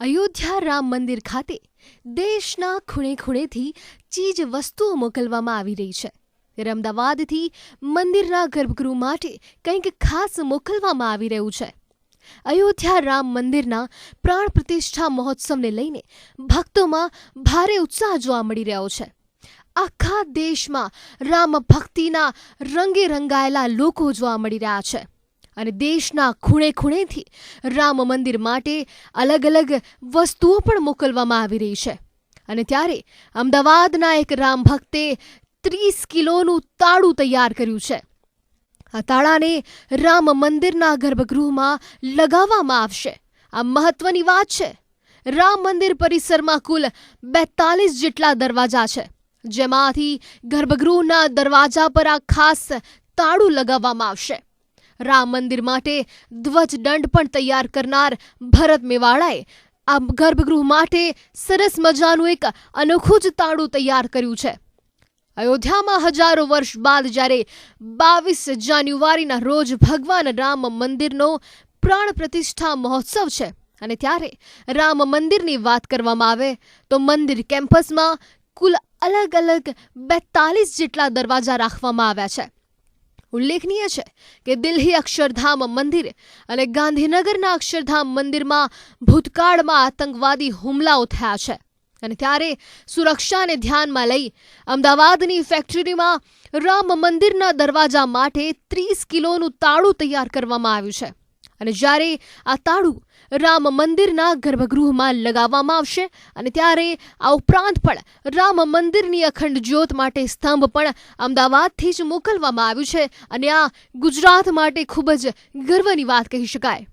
અયોધ્યા રામ મંદિર ખાતે દેશના ખૂણે ખૂણેથી ચીજ વસ્તુઓ મોકલવામાં આવી રહી છે. ત્યારે અમદાવાદથી મંદિરના ગર્ભગૃહ માટે કંઈક ખાસ મોકલવામાં આવી રહ્યું છે. અયોધ્યા રામ મંદિરના પ્રાણ પ્રતિષ્ઠા મહોત્સવને લઈને ભક્તોમાં ભારે ઉત્સાહ જોવા મળી રહ્યો છે. આખા દેશમાં રામ ભક્તિના રંગે રંગાયેલા લોકો જોવા મળી રહ્યા છે. અને દેશના ખૂણે ખૂણેથી રામ મંદિર માટે અલગ અલગ વસ્તુઓ પણ મોકલવામાં આવી રહી છે. અને ત્યારે અમદાવાદના એક રામ ભક્તે ત્રીસ કિલોનું તાળું તૈયાર કર્યું છે. આ તાળાને રામ મંદિરના ગર્ભગૃહમાં લગાવવામાં આવશે. આ મહત્વની વાત છે. રામ મંદિર પરિસરમાં કુલ બેતાલીસ જેટલા દરવાજા છે, જેમાંથી ગર્ભગૃહના દરવાજા પર આ ખાસ તાળું લગાવવામાં આવશે. રામ મંદિર માટે ધ્વજદંડ પણ તૈયાર કરનાર ભરત મેવાડાએ આ ગર્ભગૃહ માટે સરસ મજાનું એક અનોખું જ તાળું તૈયાર કર્યું છે. અયોધ્યામાં હજારો વર્ષ બાદ જ્યારે બાવીસ જાન્યુઆરીના રોજ ભગવાન રામ મંદિરનો પ્રાણ પ્રતિષ્ઠા મહોત્સવ છે અને ત્યારે રામ મંદિરની વાત કરવામાં આવે તો મંદિર કેમ્પસમાં કુલ અલગ અલગ બેતાલીસ જેટલા દરવાજા રાખવામાં આવ્યા છે. ઉલ્લેખનીય છે કે દિલ્હી અક્ષરધામ મંદિર અને ગાંધીનગરના અક્ષરધામ મંદિરમાં ભૂતકાળમાં આતંકવાદી હુમલાઓ થયા છે. અને ત્યારે સુરક્ષાને ધ્યાનમાં લઈ અમદાવાદની ફેક્ટરીમાં રામ મંદિરના દરવાજા માટે ત્રીસ કિલોનું તાળું તૈયાર કરવામાં આવ્યું છે. અને જ્યારે આ તાળું રામ મંદિરના ગર્ભગૃહમાં લગાવવામાં આવશે અને ત્યારે આ ઉપરાંત પણ રામ મંદિરની અખંડ જ્યોત માટે સ્તંભ પણ અમદાવાદથી જ મોકલવામાં આવ્યું છે. અને આ ગુજરાત માટે ખૂબ જ ગર્વની વાત કહી શકાય.